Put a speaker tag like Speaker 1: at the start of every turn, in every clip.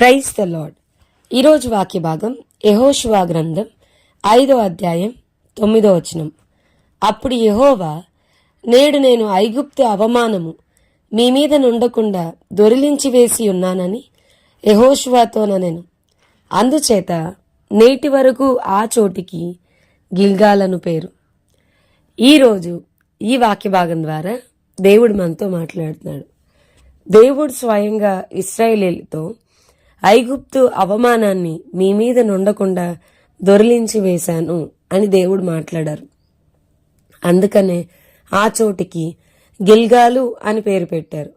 Speaker 1: Praise the lord ఈరోజు వాక్య భాగం యహోషువా గ్రంథం ఐదో అధ్యాయం తొమ్మిదో వచనం. అప్పుడు యహోవా నేడు నేను ఐగుప్తు అవమానము మీ మీద నుండకుండా దొరిలించి వేసి ఉన్నానని యహోషువాతో నేను అందుచేత నేటి వరకు ఆ చోటికి గిల్గాలను పేరు. ఈరోజు ఈ వాక్య భాగం ద్వారా దేవుడు మనతో మాట్లాడుతున్నాడు. దేవుడు స్వయంగా ఇస్రాయేలీలతో ఐగుప్తు అవమానాన్ని మీ మీద నుండకుండా దొరిలించి వేశాను అని దేవుడు మాట్లాడారు. అందుకనే ఆ చోటికి గిల్గాలు అని పేరు పెట్టారు.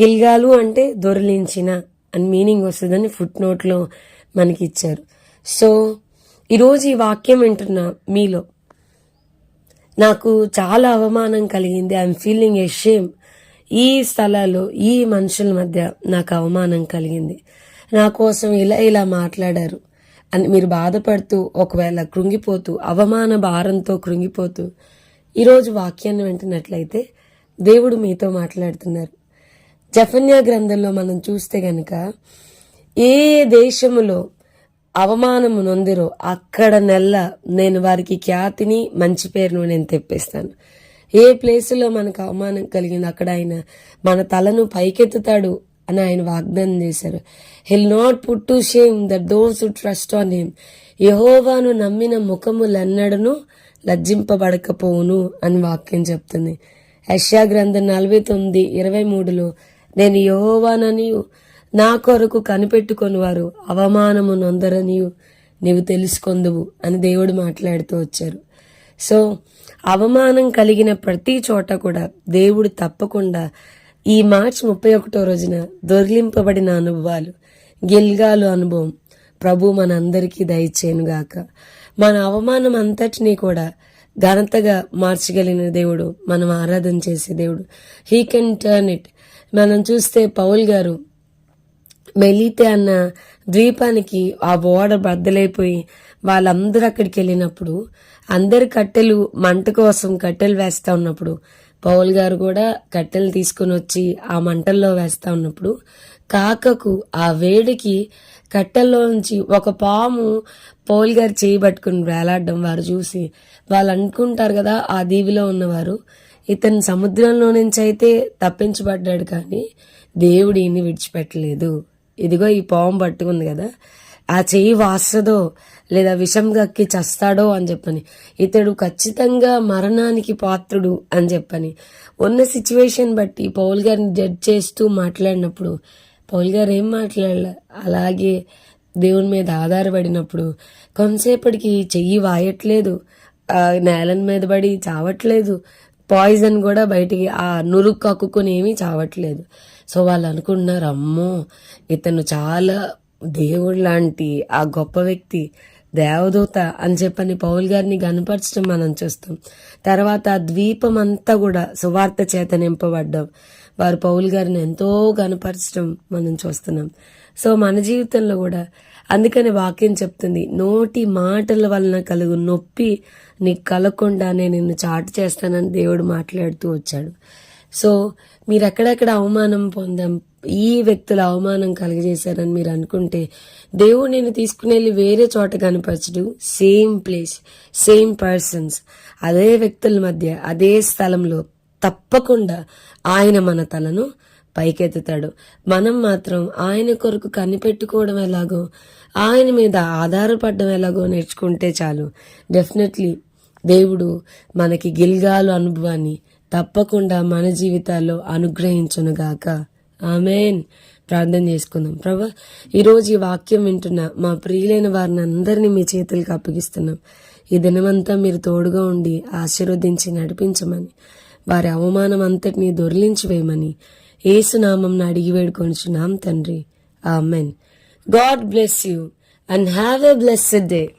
Speaker 1: గిల్గాలు అంటే దొరిలించిన అని మీనింగ్ వస్తుందని ఫుట్ నోట్లో మనకి ఇచ్చారు సో ఈరోజు ఈ వాక్యం వింటున్న మీలో నాకు చాలా అవమానం కలిగింది. ఐఎమ్ ఫీలింగ్ ఎ షేమ్ ఈ స్థలాల్లో ఈ మనుషుల మధ్య నాకు అవమానం కలిగింది. నా కోసం ఇలా ఇలా మాట్లాడారు. అని మీరు బాధపడుతూ ఒకవేళ కృంగిపోతూ అవమాన భారంతో కృంగిపోతూ ఈరోజు వాక్యాన్ని వింటున్నట్లయితే దేవుడు మీతో మాట్లాడుతున్నారు. జఫన్యా గ్రంథంలో మనం చూస్తే గనక ఏ దేశములో అవమానము నొందిరో అక్కడ నెల్ల నేను వారికి ఖ్యాతిని మంచి పేరును నేను తెప్పిస్తాను. ఏ ప్లేసులో మనకు అవమానం కలిగింది అక్కడ ఆయన మన తలను పైకెత్తుతాడు అని ఆయన వాగ్దానం చేశారు. He'll not put to shame that those trust on him యహోవాను నమ్మిన ముఖములన్నడను లజ్జింపబడకపోవును అని వాక్యం చెప్తుంది. యష్యా గ్రంథం నలభై తొమ్మిది ఇరవై మూడులో నేను యహోవానని నా కొరకు కనిపెట్టుకొని వారు అవమానము నొందరనియు నీవు తెలుసుకొందువు అని దేవుడు మాట్లాడుతూ వచ్చారు. సో అవమానం కలిగిన ప్రతి చోట కూడా దేవుడు తప్పకుండా ఈ మార్చ్ ముప్పై ఒకటో రోజున దొరిలింపబడిన అనుభవాలు గిల్గాలు అనుభవం. ప్రభు మనందరికీ దయచేయనుగాక మన అవమానం అంతటినీ కూడా ఘనతగా మార్చగలిగిన దేవుడు మనం ఆరాధన చేసే దేవుడు. హీ కెన్ టర్న్ ఇట్ మనం చూస్తే పౌల్ గారు మెలితే అన్న ద్వీపానికి ఆ ఓడ బద్దలైపోయి వాళ్ళందరూ అక్కడికి వెళ్ళినప్పుడు అందరి కట్టెలు మంట కోసం కట్టెలు వేస్తా ఉన్నప్పుడు పౌల్ గారు కూడా కట్టెలు తీసుకుని వచ్చి ఆ మంటల్లో వేస్తా ఉన్నప్పుడు కాకకు ఆ వేడికి కట్టెల్లో నుంచి ఒక పాము పౌల్ గారు చేయి పట్టుకుని వేలాడడం వారు చూసి వాళ్ళు అనుకుంటారు కదా ఆ దీవిలో ఉన్నవారు ఇతను సముద్రంలో నుంచి అయితే తప్పించబడ్డాడు కానీ దేవుడు ఈయన్ని విడిచిపెట్టలేదు. ఇదిగో ఈ పాము పట్టుకుంది కదా ఆ చెయ్యి వాస్తదో లేదా విషం గక్కి చస్తాడో అని చెప్పని. ఇతడు ఖచ్చితంగా మరణానికి పాత్రుడు అని చెప్పని. ఉన్న సిచ్యువేషన్ బట్టి పౌల్ గారిని జడ్జ్ చేస్తూ మాట్లాడినప్పుడు పౌల్ గారు ఏం మాట్లాడలే? అలాగే దేవుని మీద ఆధారపడినప్పుడు కొంతసేపటికి చెయ్యి వాయట్లేదు ఆ నేల మీద పడి చావట్లేదు పాయిజన్ కూడా బయటికి ఆ నురుగు కక్కుకొని ఏమీ చావట్లేదు. సో వాళ్ళు అనుకుంటున్నారు అమ్మో ఇతను చాలా దేవుడు లాంటి ఆ గొప్ప వ్యక్తి దేవదూత అని చెప్పని పౌల్ గారిని కనపరచడం మనం చూస్తాం. తర్వాత ఆ ద్వీపం అంతా కూడా సువార్త చేత నింపబడ్డం. వారు పౌల్ గారిని ఎంతో కనపరచడం మనం చూస్తున్నాం. సో మన జీవితంలో కూడా అందుకని వాక్యం చెప్తుంది నోటి మాటల వలన కలుగు నొప్పి నీకు కలగకుండానే నిన్ను చాటు చేస్తానని దేవుడు మాట్లాడుతూ వచ్చాడు. సో మీరు ఎక్కడెక్కడ అవమానం పొందాం ఈ వ్యక్తుల అవమానం కలిగజేశారని మీరు అనుకుంటే దేవుడు నేను తీసుకుని వెళ్ళి వేరే చోట కనపరచడు. సేమ్ ప్లేస్ సేమ్ పర్సన్స్ అదే వ్యక్తుల మధ్య అదే స్థలంలో తప్పకుండా ఆయన మన తలను పైకెత్తుతాడు. మనం మాత్రం ఆయన కొరకు కనిపెట్టుకోవడం ఎలాగో ఆయన మీద ఆధారపడడం ఎలాగో నేర్చుకుంటే చాలు. డెఫినెట్లీ దేవుడు మనకి గిల్గాలు అనుభవాన్ని తప్పకుండా మన జీవితాల్లో అనుగ్రహించునుగాక. ఆమెన్. ప్రార్థన చేసుకుందాం. ప్రభా ఈరోజు ఈ వాక్యం వింటున్న మా ప్రియులైన వారిని అందరినీ మీ చేతులకు అప్పగిస్తున్నాం. ఈ దినమంతా మీరు తోడుగా ఉండి ఆశీర్వదించి నడిపించమని వారి అవమానం అంతటినీ దొరిలించి వేయమని ఏసునామం అడిగి వేడుకొనిచున్నాం తండ్రి. Amen. God bless you and have a blessed day.